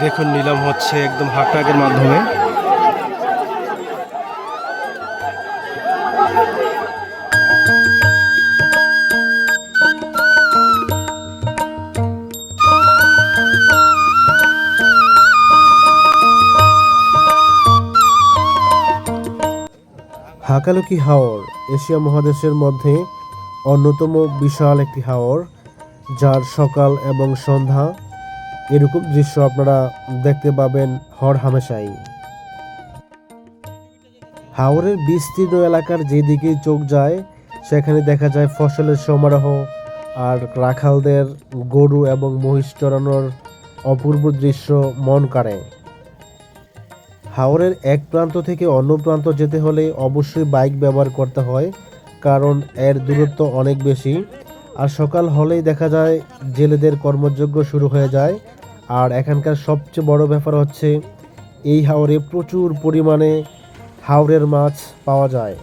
দেখুন নিলাম হচ্ছে একদম হাকটাকের মাধ্যমে। হাকালুকি হাওর এশিয়া মহাদেশের মধ্যে অন্যতম বিশাল একটি হাওর, যার সকাল এবং সন্ধ্যা এরকম দৃশ্য আপনারা দেখতে পাবেন হর হামেশাই। হাওরের বিস্তীর্ণ এলাকার যেদিকেই চোখ যায়, সেখানে দেখা যায় ফসলের সমারোহ আর রাখালদের গরু এবং মহিষ চড়ানোর অপূর্ব দৃশ্য মন কাড়ে। হাওরের এক প্রান্ত থেকে অন্য প্রান্ত যেতে হলে অবশ্যই বাইক ব্যবহার করতে হয়, কারণ এর দূরত্ব অনেক বেশি। আর সকাল হলেই দেখা যায় জেলেদের কর্মযজ্ঞ শুরু হয়ে যায়। আর এখানকার সবচেয়ে বড় ব্যাপার হচ্ছে, এই হাওরে প্রচুর পরিমাণে হাওরের মাছ পাওয়া যায়।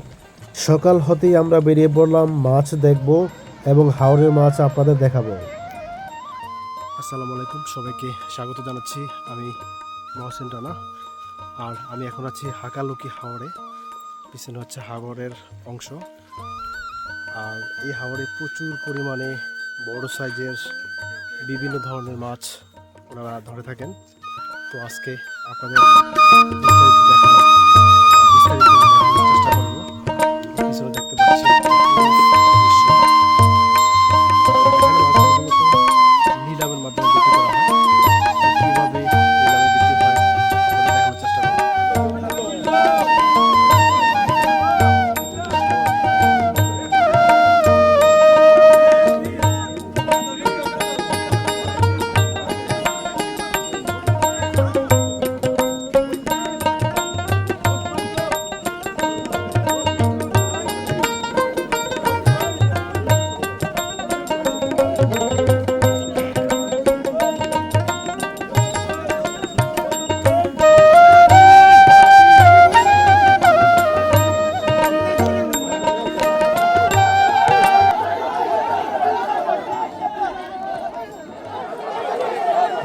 সকাল হতেই আমরা বেরিয়ে পড়লাম, মাছ দেখব এবং হাওরের মাছ আপনাদের দেখাবো। আসসালামু আলাইকুম, সবাইকে স্বাগত জানাচ্ছি আমি মহসিন রানা। আর আমি এখন আছি হাকালুকি হাওড়ে পিছনে হচ্ছে হাওড়ের অংশ। আর এই হাওড়ে প্রচুর পরিমাণে বড় সাইজের বিভিন্ন ধরনের মাছ ওনারা ধরে থাকেন। তো আজকে আপনাদের বিস্তারিত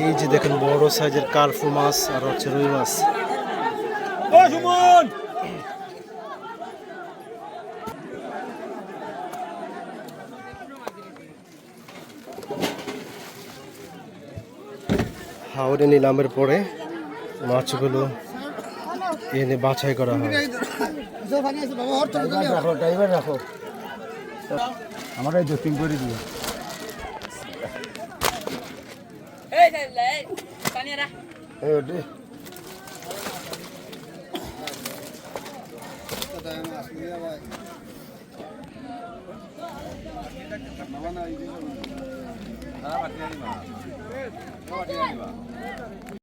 এই যে দেখেন বড় সাইজের কার্ফু মাছ আর হচ্ছে রুই মাছ। হাওড়ে নিলামের পরে মাছগুলো এনে বাছাই করা হয়। রাখো ড্রাইভার রাখো। আমার এই জটিং করে দিও। এই এই,